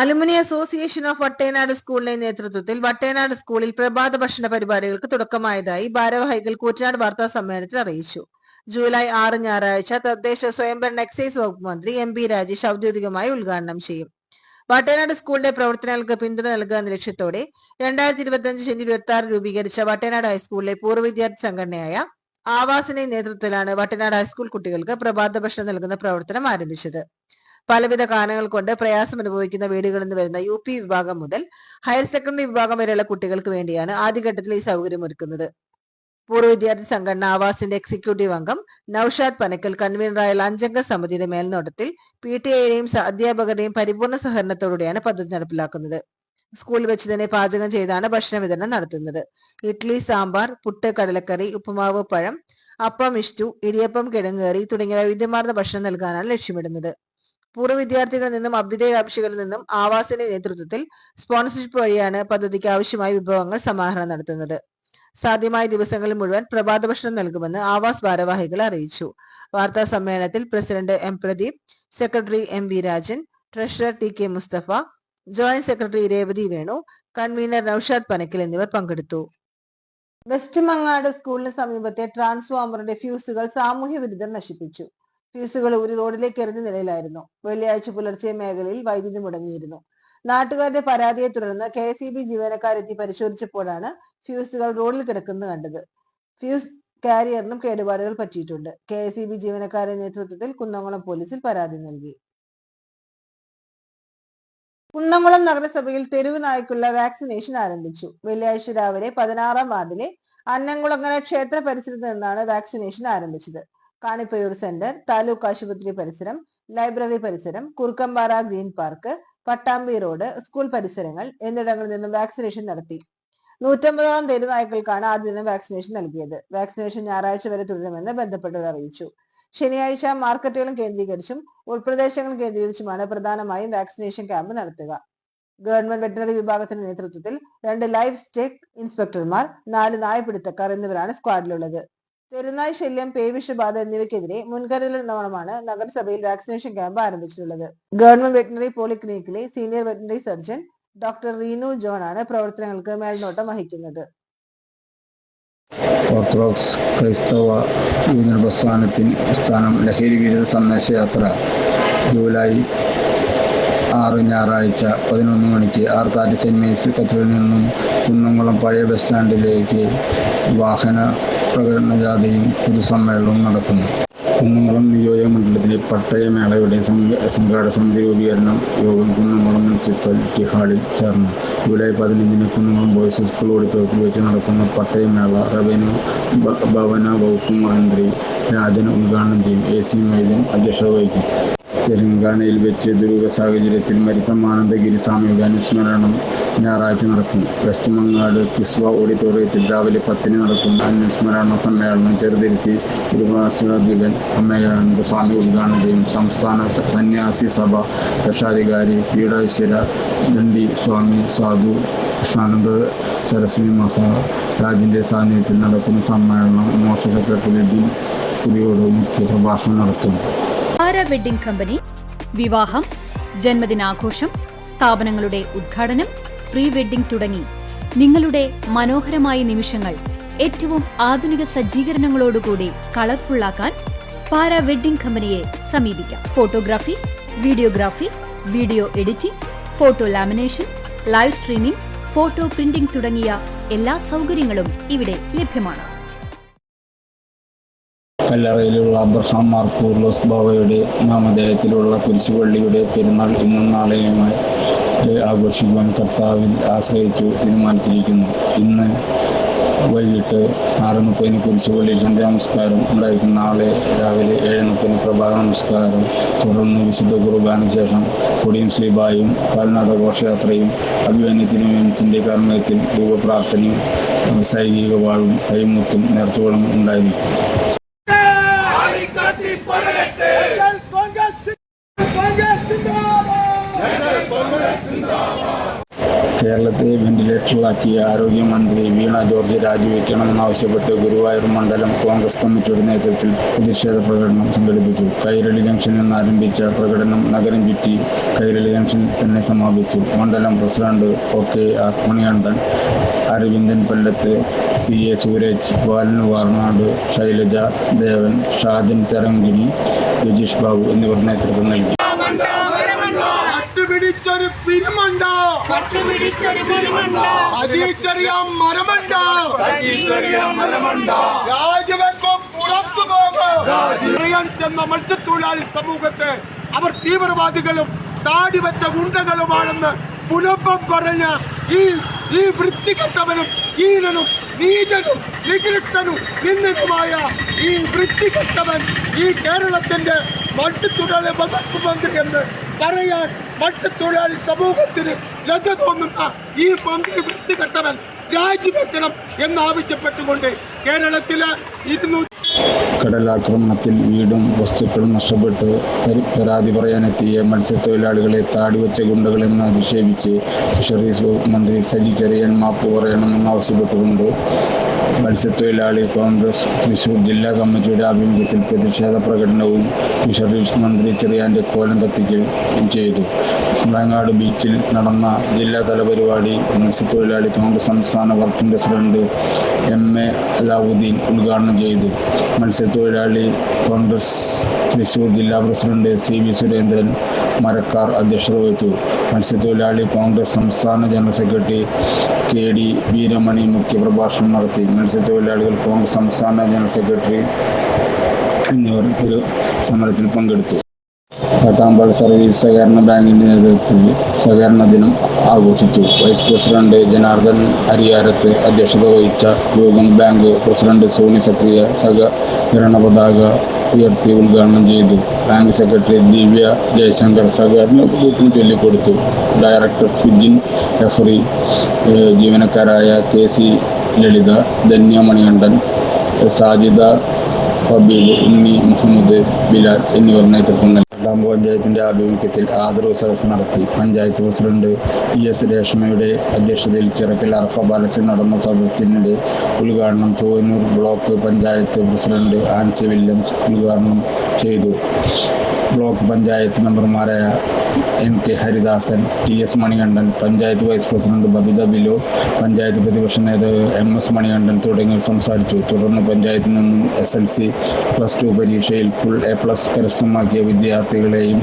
Alumni association of Vattenad സ്കൂളിന്റെ നേതൃത്വത്തിൽ വട്ടേനാട് സ്കൂളിൽ പ്രഭാത ഭക്ഷണ പരിപാടികൾക്ക് തുടക്കമായതായി ഭാരവാഹികൾ കൂറ്റനാട് വാർത്താ സമ്മേളനത്തിൽ അറിയിച്ചു. ജൂലൈ ആറ് ഞായറാഴ്ച തദ്ദേശ സ്വയംഭരണ എക്സൈസ് വകുപ്പ് മന്ത്രി എം പി രാജേഷ് ഔദ്യോഗികമായി ഉദ്ഘാടനം ചെയ്യും. വട്ടേനാട് സ്കൂളിന്റെ പ്രവർത്തനങ്ങൾക്ക് പിന്തുണ നൽകുക എന്ന ലക്ഷ്യത്തോടെ രണ്ടായിരത്തി ഇരുപത്തി അഞ്ച് ജനുവരി ഇരുപത്തി ആറ് രൂപീകരിച്ച വട്ടേനാട് ഹൈസ്കൂളിലെ പൂർവ വിദ്യാർത്ഥി സംഘടനയായ ആവാസിന്റെ നേതൃത്വത്തിലാണ് വട്ടനാട് ഹൈസ്കൂൾ കുട്ടികൾക്ക് പ്രഭാത ഭക്ഷണം നൽകുന്ന പ്രവർത്തനം ആരംഭിച്ചത്. പലവിധ കാരണങ്ങൾ കൊണ്ട് പ്രയാസം അനുഭവിക്കുന്ന വീടുകളിൽ നിന്ന് വരുന്ന യു പി വിഭാഗം മുതൽ ഹയർ സെക്കൻഡറി വിഭാഗം വരെയുള്ള കുട്ടികൾക്ക് വേണ്ടിയാണ് ആദ്യഘട്ടത്തിൽ ഈ സൗകര്യം ഒരുക്കുന്നത്. പൂർവ വിദ്യാർത്ഥി സംഘടന ആവാസിന്റെ എക്സിക്യൂട്ടീവ് അംഗം നൌഷാദ് പനക്കൽ കൺവീനറായ അഞ്ചംഗ സമിതിയുടെ മേൽനോട്ടത്തിൽ പി ടി ഐയുടെയും അധ്യാപകരുടെയും പരിപൂർണ സഹകരണത്തോടെയാണ് പദ്ധതി നടപ്പിലാക്കുന്നത്. സ്കൂളിൽ വെച്ച് തന്നെ പാചകം ചെയ്താണ് ഭക്ഷണ വിതരണം നടത്തുന്നത്. ഇഡ്ലി സാമ്പാർ പുട്ട് കടലക്കറി ഉപ്പുമാവ് പഴം അപ്പം ഇഷ്ടു ഇടിയപ്പം കിഴങ്ങേറി തുടങ്ങിയ വൈവിധ്യമാർന്ന ഭക്ഷണം നൽകാനാണ് ലക്ഷ്യമിടുന്നത്. പൂർവ വിദ്യാർത്ഥികളിൽ നിന്നും അഭ്യുദയകാംക്ഷികളിൽ നിന്നും ആവാസിന്റെ നേതൃത്വത്തിൽ സ്പോൺസർഷിപ്പ് വഴിയാണ് പദ്ധതിക്ക് ആവശ്യമായ വിഭവങ്ങൾ സമാഹരണം നടത്തുന്നത്. സാധ്യമായ ദിവസങ്ങളിൽ മുഴുവൻ പ്രഭാത ഭക്ഷണം നൽകുമെന്ന് ആവാസ് ഭാരവാഹികൾ അറിയിച്ചു. വാർത്താ സമ്മേളനത്തിൽ president M Pradeep secretary M V Rajan treasurer T K Mustafa joint secretary Revathi Venu convener Naushad Panakkil എന്നിവർ പങ്കെടുത്തു. വെസ്റ്റ് മങ്ങാട് സ്കൂളിന് സമീപത്തെ ട്രാൻസ്ഫോമറിന്റെ ഫ്യൂസുകൾ സാമൂഹ്യ വിരുദ്ധർ നശിപ്പിച്ചു. ഫ്യൂസുകൾ ഒരു റോഡിലേക്ക് എറിഞ്ഞ നിലയിലായിരുന്നു. വെള്ളിയാഴ്ച പുലർച്ചെ മേഖലയിൽ വൈദ്യുതി മുടങ്ങിയിരുന്നു. നാട്ടുകാരുടെ പരാതിയെ തുടർന്ന് കെ എസ് ഇ ബി ജീവനക്കാരെത്തി പരിശോധിച്ചപ്പോഴാണ് ഫ്യൂസുകൾ റോഡിൽ കിടക്കുന്നത് കണ്ടത്. ഫ്യൂസ് കാരിയറിനും കേടുപാടുകൾ പറ്റിയിട്ടുണ്ട്. കെ എസ് ഇ ബി ജീവനക്കാരുടെ നേതൃത്വത്തിൽ കുന്നംകുളം പോലീസിൽ പരാതി നൽകി. കുന്നംകുളം നഗരസഭയിൽ തെരുവ് നായ്ക്കുള്ള വാക്സിനേഷൻ ആരംഭിച്ചു. വെള്ളിയാഴ്ച രാവിലെ പതിനാറാം വാർഡിലെ അന്നംകുളങ്ങര ക്ഷേത്ര പരിസരത്ത് നിന്നാണ് വാക്സിനേഷൻ ആരംഭിച്ചത്. കാണിപ്പയൂർ സെന്റർ താലൂക്ക് ആശുപത്രി പരിസരം ലൈബ്രറി പരിസരം Kurukkampara green park Pattambi road school പരിസരങ്ങൾ എന്നിടങ്ങളിൽ നിന്നും വാക്സിനേഷൻ നടത്തി. നൂറ്റമ്പതോളം തെരുനായ്ക്കൾക്കാണ് ആദ്യ ദിനം വാക്സിനേഷൻ നൽകിയത്. വാക്സിനേഷൻ ഞായറാഴ്ച വരെ തുടരുമെന്ന് ബന്ധപ്പെട്ടവർ അറിയിച്ചു. ശനിയാഴ്ച മാർക്കറ്റുകളും കേന്ദ്രീകരിച്ചും ഉൾപ്രദേശങ്ങൾ കേന്ദ്രീകരിച്ചുമാണ് പ്രധാനമായും വാക്സിനേഷൻ ക്യാമ്പ് നടത്തുക. ഗവൺമെന്റ് വെറ്ററിനറി വിഭാഗത്തിന്റെ നേതൃത്വത്തിൽ രണ്ട് ലൈഫ് സ്റ്റേക്ക് ഇൻസ്പെക്ടർമാർ നാല് നായപിടുത്തക്കാർ എന്നിവരാണ് സ്ക്വാഡിലുള്ളത്. തെരുനായ് ശല്യം പേവിഷബാധ എന്നിവയ്ക്കെതിരെ മുൻകരുതൽ മുൻകരുതലെന്നോണമാണ് നഗരസഭയിൽ വാക്സിനേഷൻ ക്യാമ്പ് ആരംഭിച്ചിട്ടുള്ളത്. Government veterinary പോളിക്ലിനിക്കിലെ senior veterinary surgeon doctor Reenu John ആണ് പ്രവർത്തനങ്ങൾക്ക് മേൽനോട്ടം വഹിക്കുന്നത്. ഓർത്തഡോക്സ് ക്രൈസ്തവ യൂണിയൻ പ്രസ്ഥാനത്തിൽ സ്ഥാനം ലഹരി വിരുദ്ധ സന്ദേശയാത്ര ജൂലൈ ആറ് ഞായറാഴ്ച പതിനൊന്ന് മണിക്ക് ആർക്കാറ്റ് സെന്റ് മേരീസ് കത്തീഡ്രലിൽ നിന്നും കുന്നംകുളം പഴയ ബസ് സ്റ്റാൻഡിലേക്ക് വാഹന പ്രകടന ജാഥയും പൊതുസമ്മേളനവും നടക്കുന്നു കുന്നംകുളം നിയോജക മണ്ഡലത്തിലെ പട്ടയമേളയുടെ സംഘ- സംഘാടക സമിതി രൂപീകരണം യോഗം കുന്നംകുളം മുനിസിപ്പാലിറ്റി ഹാളിൽ ചേർന്നു. ജൂലൈ പതിനഞ്ചിന് കുന്നംകുളം ബോയ്സ് സ്കൂൾ ഓഡിറ്റോറിയത്തിൽ വെച്ച് നടക്കുന്ന പട്ടയമേള റവന്യൂ ഭവന വകുപ്പ് മന്ത്രി രാജൻ ഉദ്ഘാടനം ചെയ്യും. എ സി മൈദൻ അധ്യക്ഷത വഹിക്കും. തെലങ്കാനയിൽ വെച്ച് ദുരൂഹ സാഹചര്യത്തിൽ മരിച്ച മാനന്ദഗിരി സ്വാമിയുടെ അനുസ്മരണം ഞായറാഴ്ച നടക്കും. വെസ്റ്റ് മങ്ങാട് കിസ്വ ഓഡിറ്റോറിയത്തിൽ രാവിലെ പത്തിന് നടക്കും അനുസ്മരണ സമ്മേളനം ചെറുതിരുത്തി ഗുരുവാസികൻ അമ്മയാനന്ദ സ്വാമി ഉദ്ഘാടനം ചെയ്യും. സംസ്ഥാന സന്യാസി സഭ രക്ഷാധികാരി പീഠാശ്വര ദണ്ഡി സ്വാമി സാധു കൃഷ്ണാനന്ദ സരസ്വതി മഹാരാജിന്റെ സാന്നിധ്യത്തിൽ നടക്കുന്ന സമ്മേളനം മോക്ഷ സെക്രട്ടറി ഡി പുലിയോട് മുഖ്യ പ്രഭാഷണം നടത്തും. ആര വെഡ്ഡിംഗ് കമ്പനി വിവാഹം ജന്മദിനാഘോഷം സ്ഥാപനങ്ങളുടെ ഉദ്ഘാടനം പ്രീ വെഡ്ഡിംഗ് തുടങ്ങി. നിങ്ങളുടെ മനോഹരമായ നിമിഷങ്ങൾ ഏറ്റവും ആധുനിക സജ്ജീകരണങ്ങളോടുകൂടി കളർഫുള്ളാക്കാൻ പാര വെഡ്ഡിംഗ് കമ്പനിയെ സമീപിക്കാം. Photography videography video editing photo lamination live streaming photo printing തുടങ്ങിയ എല്ലാ സൗകര്യങ്ങളും ഇവിടെ ലഭ്യമാണ്. കല്ലറയിലുള്ള അബ്രഹാം മാർ കൂർലോസ് ബാവയുടെ നാമധേയത്തിലുള്ള കുരിശുപള്ളിയുടെ പെരുന്നാൾ ഇന്നും നാളെയുമായി ആഘോഷിക്കുവാൻ കർത്താവിൽ ആശ്രയിച്ചു തീരുമാനിച്ചിരിക്കുന്നു. ഇന്ന് വൈകിട്ട് ആറ് മുപ്പതിന് കുരിശുപള്ളിയിൽ സന്ധ്യാനമസ്കാരം ഉണ്ടായിരിക്കും. നാളെ രാവിലെ ഏഴ് മുപ്പതിന് പ്രഭാത നമസ്കാരം തുടർന്ന് വിശുദ്ധ കുർബാന ശേഷം കൊടിയും ശ്രീബായും കാൽനാട ഘോഷയാത്രയും അഭിമാന്യത്തിനും തിരുമേൻസിന്റെ കർമ്മത്തിൽ രൂപപ്രാർത്ഥനയും സൈനിക വാഴും കൈമുത്തും നേർച്ചകളും ഉണ്ടായിരിക്കും കോൺഗ്രസ് കോൺഗ്രസ് സിന്ദാബാദ് കേരളത്തെ വെന്റിലേറ്ററിലാക്കിയ ആരോഗ്യമന്ത്രി വീണ ജോർജ് രാജിവെക്കണമെന്നാവശ്യപ്പെട്ട് ഗുരുവായൂർ മണ്ഡലം കോൺഗ്രസ് കമ്മിറ്റിയുടെ നേതൃത്വത്തിൽ പ്രതിഷേധ പ്രകടനം സംഘടിപ്പിച്ചു. കൈരളി ജംഗ്ഷനിൽ നിന്ന് ആരംഭിച്ച പ്രകടനം നഗരം ചുറ്റി കൈരളി ജംഗ്ഷനിൽ തന്നെ സമാപിച്ചു. മണ്ഡലം president O K R Aravindan Pallath C A Sooraj Balan Varnad Shailaja Devan Shajan Therankini Rajeesh Babu എന്നിവർ നേതൃത്വം നൽകി. പട്ടുപിടിച്ചൊരു പിരിമുണ്ടോ? പട്ടുപിടിച്ചൊരു മരമുണ്ടോ? അതീച്ചറിയാം മരമുണ്ട? രാജിവെക്കോ പുറത്തു പോകും. ചെന്ന മത്സ്യത്തൊഴിലാളി സമൂഹത്തെ അവർ തീവ്രവാദികളും താടിവെച്ച ഗുണ്ടകളുമാണെന്ന് പുലപ്പം പറഞ്ഞ ഈ ഈ വൃത്തികെട്ടവനും ഈനനും നീചനും നികൃഷ്ടനും നിന്ദനുമായ ഈ വൃത്തികെട്ടവൻ ഈ കേരളത്തിന്റെ മത്സ്യത്തൊഴിലാളി വകുപ്പ് മന്ത്രി എന്ന് പറയാൻ മത്സ്യത്തൊഴിലാളി സമൂഹത്തിന് ലജ്ജ തോന്നുന്ന ഈ മന്ത്രി വൃത്തികെട്ടവൻ രാജിവെക്കണം എന്നാവശ്യപ്പെട്ടുകൊണ്ട് കേരളത്തിലെ ഇരുന്നൂറ്റി കടലാക്രമണത്തിൽ വീടും വസ്തുക്കളും നഷ്ടപ്പെട്ട് പരി- പരാതി പറയാനെത്തിയ മത്സ്യത്തൊഴിലാളികളെ താടിവെച്ച ഗുണ്ടകളെന്ന് അധിക്ഷേപിച്ച് ഫിഷറീസ് വകുപ്പ് മന്ത്രി സജി ചെറിയൻ മാപ്പ് പറയണമെന്ന് ആവശ്യപ്പെട്ടുകൊണ്ട് മത്സ്യത്തൊഴിലാളി കോൺഗ്രസ് തൃശൂർ ജില്ലാ കമ്മിറ്റിയുടെ ആഭിമുഖ്യത്തിൽ പ്രതിഷേധ പ്രകടനവും ഫിഷറീസ് മന്ത്രി ചെറിയാന്റെ കോലം കത്തിക്കുകയും ചെയ്തു. മുളങ്ങാട് ബീച്ചിൽ നടന്ന ജില്ലാതല പരിപാടി മത്സ്യത്തൊഴിലാളി കോൺഗ്രസ് സംസ്ഥാന working president M A Alavudeen ഉദ്ഘാടനം ചെയ്തു. മത്സ്യത്തൊഴിലാളി കോൺഗ്രസ് തൃശൂർ ജില്ലാ president C V Surendran Marakkar അധ്യക്ഷത വഹിച്ചു. മത്സ്യത്തൊഴിലാളി കോൺഗ്രസ് സംസ്ഥാന general secretary K D Veeramani മുഖ്യപ്രഭാഷണം നടത്തി. മത്സ്യത്തൊഴിലാളികൾ കോൺഗ്രസ് സംസ്ഥാന ജനറൽ സെക്രട്ടറി എന്നിവർ ഒരു സമരത്തിൽ പങ്കെടുത്തു. കാട്ടാമ്പാൾ സർവീസ് സഹകരണ ബാങ്കിന്റെ നേതൃത്വത്തിൽ സഹകരണ ദിനം ആഘോഷിച്ചു. വൈസ് പ്രസിഡന്റ് ജനാർദ്ദൻ അരിയാരത്ത് അധ്യക്ഷത വഹിച്ച യോഗം ബാങ്ക് പ്രസിഡന്റ് സോണി സക്രിയ സഹകരണ പതാക ഉയർത്തി ഉദ്ഘാടനം ചെയ്തു. ബാങ്ക് സെക്രട്ടറി ദിവ്യ ജയശങ്കർ സഹകരണ ഗ്രൂപ്പിന് ചൊല്ലിക്കൊടുത്തു. ഡയറക്ടർ ഫിജിൻ റഫറി ജീവനക്കാരായ കെ സി ലളിത ധന്യ മണികണ്ഠൻ സാജിദ ഹബീബ് ഉണ്ണി മുഹമ്മദ് ബിലാൽ എന്നിവർ നേതൃത്വം നൽകി. രണ്ടാം പഞ്ചായത്തിന്റെ ആഭിമുഖ്യത്തിൽ ആദരവ് സദസ് നടത്തി. പഞ്ചായത്ത് പ്രസിഡന്റ് ഇ എസ് രേഷ്മയുടെ അധ്യക്ഷതയിൽ ചിറക്കൽ അർഫ പാലസിൽ നടന്ന സദസ്സിന്റെ ഉദ്ഘാടനം Chowwannur block panchayat president Ancy Williams ഉദ്ഘാടനം ചെയ്തു. ബ്ലോക്ക് പഞ്ചായത്ത് മെമ്പർമാരായ M K Haridasan T S Manikandan panchayat vice president Babitha Bilu panchayat പ്രതിപക്ഷ നേതാവ് എം എസ് മണികണ്ഠൻ തുടങ്ങിയവർ സംസാരിച്ചു. തുടർന്ന് പഞ്ചായത്തിൽ നിന്നും S L C plus two പരീക്ഷയിൽ ഫുൾ എ പ്ലസ് കരസ്ഥമാക്കിയ വിദ്യാർത്ഥികളെയും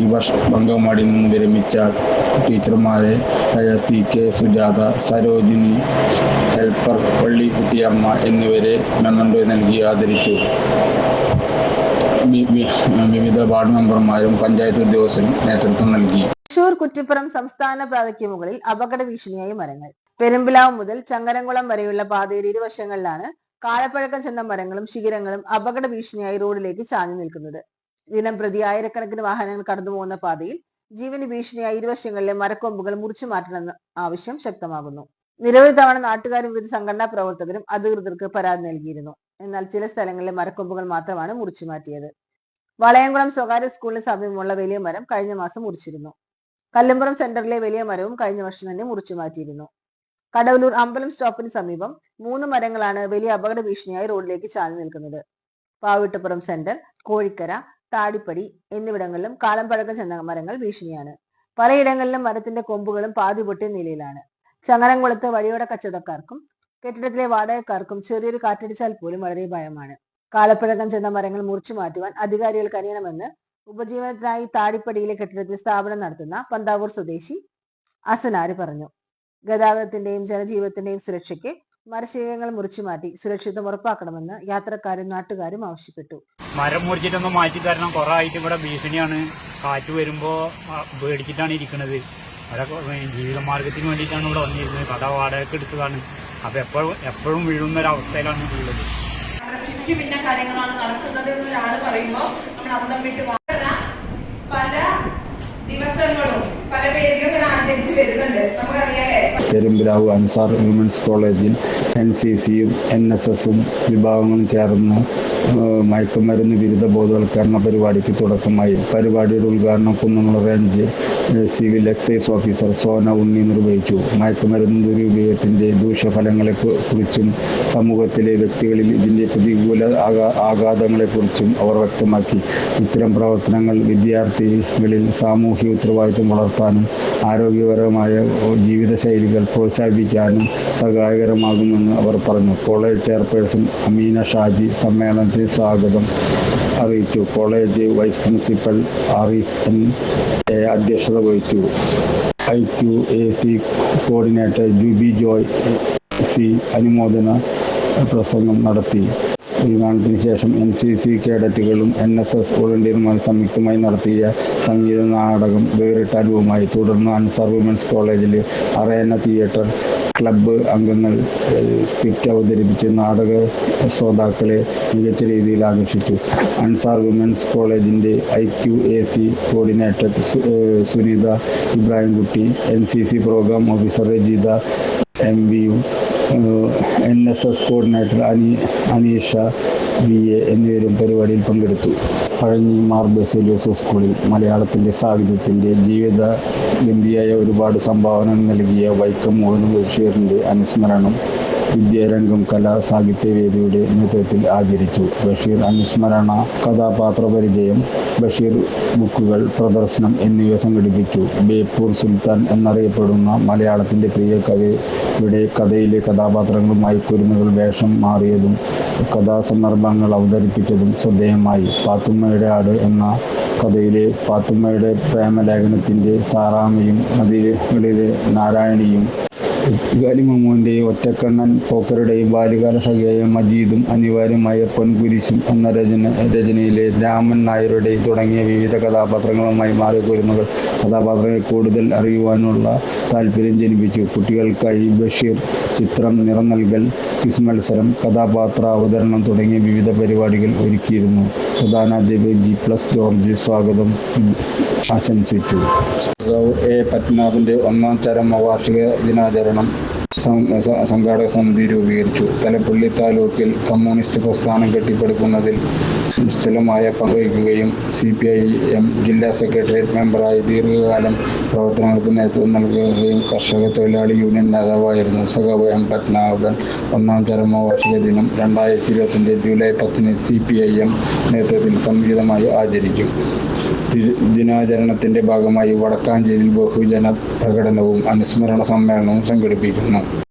ഈ വർഷം അങ്കമാടിയിൽ നിന്നും വിരമിച്ച ടീച്ചർമാരെ C K Sujatha Sarojini helper Palli Kuttiyamma എന്നിവരെ മെമ്മൻഡോ നൽകി ആദരിച്ചു. വിവിധ വാർഡ് മെമ്പർമാരും പഞ്ചായത്ത് ഉദ്യോഗസ്ഥരും നേതൃത്വം നൽകി. തൃശൂർ കുറ്റിപ്പുറം സംസ്ഥാന പാതയ്ക്ക് മുകളിൽ അപകട ഭീഷണിയായി മരങ്ങൾ. പെരുമ്പിലാവ് മുതൽ ചങ്ങരംകുളം വരെയുള്ള പാതയുടെ ഇരുവശങ്ങളിലാണ് കാലപ്പഴക്കം ചെന്ന മരങ്ങളും ശിഖരങ്ങളും അപകട ഭീഷണിയായി റോഡിലേക്ക് ചാഞ്ഞു നിൽക്കുന്നത്. ദിനം പ്രതി ആയിരക്കണക്കിന് വാഹനങ്ങൾ കടന്നു പോകുന്ന പാതയിൽ ജീവന് ഭീഷണിയായി ഇരുവശങ്ങളിലെ മരക്കൊമ്പുകൾ മുറിച്ചു മാറ്റണമെന്ന ആവശ്യം ശക്തമാകുന്നു. നിരവധി തവണ നാട്ടുകാരും വിവിധ സംഘടനാ പ്രവർത്തകരും അധികൃതർക്ക് പരാതി നൽകിയിരുന്നു. എന്നാൽ ചില സ്ഥലങ്ങളിലെ മരക്കൊമ്പുകൾ മാത്രമാണ് മുറിച്ചു മാറ്റിയത്. വളയംകുളം സ്വകാര്യ സ്കൂളിന് സമീപമുള്ള വലിയ മരം കഴിഞ്ഞ മാസം മുറിച്ചിരുന്നു. കല്ലുംപുറം സെന്ററിലെ വലിയ മരവും കഴിഞ്ഞ വർഷം തന്നെ മുറിച്ചു മാറ്റിയിരുന്നു. കടവലൂർ അമ്പലം സ്റ്റോപ്പിന് സമീപം മൂന്ന് മരങ്ങളാണ് വലിയ അപകട ഭീഷണിയായി റോഡിലേക്ക് ചാഞ്ഞു നിൽക്കുന്നത്. പാവിട്ടപ്പുറം സെന്റർ കോഴിക്കര താടിപ്പടി എന്നിവിടങ്ങളിലും കാലം പഴക്കം ചെന്ന മരങ്ങൾ ഭീഷണിയാണ്. പലയിടങ്ങളിലും മരത്തിന്റെ കൊമ്പുകളും പാതി പൊട്ടിയ നിലയിലാണ്. ചങ്ങരംകുളത്ത് വഴിയോര കച്ചവടക്കാർക്കും കെട്ടിടത്തിലെ വാടകക്കാർക്കും ചെറിയൊരു കാറ്റടിച്ചാൽ പോലും വളരെ ഭയമാണ്. കാലപ്പഴക്കം ചെന്ന മരങ്ങൾ മുറിച്ചു മാറ്റുവാൻ അധികാരികൾ കനിയണമെന്ന് ഉപജീവനത്തിനായി താടിപ്പടിയിലെ കെട്ടിടത്തിൽ സ്ഥാപനം നടത്തുന്ന പന്താവൂർ സ്വദേശി അസനാര് പറഞ്ഞു. ഗതാഗതത്തിന്റെയും ജനജീവിതത്തിന്റെയും സുരക്ഷയ്ക്ക് മരശീലങ്ങൾ മുറിച്ചു മാറ്റി സുരക്ഷിതം ഉറപ്പാക്കണമെന്ന് യാത്രക്കാരും നാട്ടുകാരും ആവശ്യപ്പെട്ടു. മരം മുറിച്ചിട്ടൊന്ന് മാറ്റി തരണം. കുറെ ആയിട്ട് ഇവിടെ ഭീഷണിയാണ്. കാറ്റ് വരുമ്പോ പേടിച്ചിട്ടാണ് ഇരിക്കുന്നത് ഇവിടെ കൊ- ജീവിതമാർഗത്തിന് വേണ്ടിയിട്ടാണ് ഇവിടെ വന്നിരുന്നത്. കഥ വാടകയ്ക്ക് എടുത്തതാണ്. അപ്പൊ എപ്പോഴും എപ്പോഴും വീഴുന്ന ഒരു അവസ്ഥയിലാണ് ഉള്ളത്. നമ്മുടെ ചുറ്റും ഇന്ന കാര്യങ്ങളാണ് നടക്കുന്നത് എന്ന് ഒരാൾ പറയുമ്പോൾ നമ്മൾ അന്തം വിട്ട് പല ദിവസങ്ങളും പല പേരുകൾ ആചരിച്ചു വരുന്നുണ്ട്. നമുക്കറിയാലേ? പെരുമ്പിലാവ് അൻസാർ വിമൻസ് കോളേജിൽ എൻ സി സിയും എൻ എസ് എസും വിഭാഗങ്ങളും ചേർന്ന് മയക്കുമരുന്ന് വിരുദ്ധ ബോധവൽക്കരണ പരിപാടിക്ക് തുടക്കമായി. പരിപാടിയുടെ ഉദ്ഘാടനം Kunnamkulam range civil excise officer Sona Unni നിർവഹിച്ചു. മയക്കുമരുന്ന് ദുരുപയോഗത്തിന്റെ ദൂഷ്യഫലങ്ങളെ കുറിച്ചും സമൂഹത്തിലെ വ്യക്തികളിൽ ഇതിന്റെ പ്രതികൂല ആഘാതങ്ങളെ ആഘാതങ്ങളെക്കുറിച്ചും അവർ വ്യക്തമാക്കി. ഇത്തരം പ്രവർത്തനങ്ങൾ വിദ്യാർത്ഥികളിൽ സാമൂഹ്യ ഉത്തരവാദിത്വം വളർത്താനും ആരോഗ്യപരമായ ജീവിതശൈലികൾ പ്രോത്സാഹിപ്പിക്കാനും സഹായകരമാകുമെന്ന് അവർ പറഞ്ഞു. കോളേജ് ചെയർപേഴ്സൺ അമീന ഷാജി സമ്മേളനത്തിൽ സ്വാഗതം. അറിയിച്ചു. College vice principal Arif N അധ്യക്ഷത വഹിച്ചു. I Q A C coordinator Jubi Joy C അനുമോദന പ്രസംഗം നടത്തി. തീരുമാനത്തിന് ശേഷം എൻ സി സി കേഡറ്റുകളും എൻ എസ് എസ് വോളണ്ടിയർമാരും സംയുക്തമായി നടത്തിയ സംഗീത നാടകം വേറിട്ട അനുഭവമായി തുടർന്ന് അൻസാർ വിമൻസ് കോളേജിലെ അറേന തിയേറ്റർ ക്ലബ്ബ് അംഗങ്ങൾ സ്ക്രിപ്റ്റ് അവതരിപ്പിച്ച് നാടക ശ്രോതാക്കളെ മികച്ച രീതിയിൽ ആകർഷിച്ചു. അൻസാർ വിമൻസ് കോളേജിന്റെ I Q A C coordinator Sunitha Ibrahimkutty N C C programme officer Rajitha M V U N S S coordinator Ani Aneesha B A എന്നിവരും പരിപാടിയിൽ പങ്കെടുത്തു. പഴഞ്ഞി മാർ ബസേലിയോസ് സ്കൂളിൽ മലയാളത്തിന്റെ സാഹിത്യത്തിന്റെ ജീവിത ഗന്ധിയായ ഒരുപാട് സംഭാവന നൽകിയ വൈക്കം മുഹമ്മദ് ബഷീറിന്റെ അനുസ്മരണം വിദ്യാരംഗം കലാ സാഹിത്യവേദിയുടെ നേതൃത്വത്തിൽ ആചരിച്ചു. ബഷീർ അനുസ്മരണ കഥാപാത്ര പരിചയം ബഷീർ ബുക്കുകൾ പ്രദർശനം എന്നിവ സംഘടിപ്പിച്ചു. ബേപ്പൂർ സുൽത്താൻ എന്നറിയപ്പെടുന്ന മലയാളത്തിന്റെ പ്രിയ കവിയുടെ കഥയിലെ കഥാപാത്രങ്ങളുമായി കുരുന്നുകൾ വേഷം മാറിയതും കഥാസന്ദർഭങ്ങൾ അവതരിപ്പിച്ചതും ശ്രദ്ധേയമായി. പാത്തുമ്മയുടെ ആട് എന്ന കഥയിലെ ഫാത്തിമയുടെ പ്രേമലേഖനത്തിന്റെ സാറാമയും അതിലെ നാരായണിയും ഗാലി മമ്മൂന്റെയും ഒറ്റക്കണ്ണൻ പോക്കറുടെയും ബാല്യകാല സഖിയായ മജീദും അനിവാര്യമായ പൊൻകുരിശും എന്ന രചന രചനയിലെ രാമൻ നായരുടെ തുടങ്ങിയ വിവിധ കഥാപാത്രങ്ങളുമായി മാറിയ കുരുന്നുകൾ കഥാപാത്രങ്ങളെ കൂടുതൽ അറിയുവാനുള്ള താല്പര്യം ജനിപ്പിച്ചു. കുട്ടികൾക്കായി ബഷീർ ചിത്രം നിറം നൽകൽ ക്വിസ് മത്സരം കഥാപാത്ര അവതരണം തുടങ്ങിയ വിവിധ പരിപാടികൾ ഒരുക്കിയിരുന്നു. പ്രധാനാധ്യാപകൻ ജി പ്ലസ് ജോർജ് സ്വാഗതം ആശംസിച്ചു. എ പത്മനാഭന്റെ ഒന്നാം ചരമ വാർഷിക ദിനാചരണം സംഘാടക സമിതി രൂപീകരിച്ചു. തലപ്പള്ളി താലൂക്കിൽ കമ്മ്യൂണിസ്റ്റ് പ്രസ്ഥാനം കെട്ടിപ്പടുക്കുന്നതിൽ നിശ്ചലമായ പങ്കുവയ്ക്കുകയും സി പി ഐ എം ജില്ലാ സെക്രട്ടേറിയറ്റ് മെമ്പറായി ദീർഘകാലം പ്രവർത്തനങ്ങൾക്ക് നേതൃത്വം നൽകുകയും കർഷക തൊഴിലാളി യൂണിയൻ നേതാവായിരുന്നു. സഖാവ് എം പത്മനാഭൻ ഒന്നാം ചരമ വാർഷിക ദിനം രണ്ടായിരത്തി ഇരുപത്തിയഞ്ച് ജൂലൈ പത്തിന് സി പി ഐ എം നേതൃത്വത്തിൽ സംഗീതമായി ആചരിക്കും. ദിനാചരണത്തിന്റെ ഭാഗമായി വടക്കാഞ്ചേരിയിൽ ബഹുജന പ്രകടനവും അനുസ്മരണ സമ്മേളനവും സംഘടിപ്പിക്കുന്നു.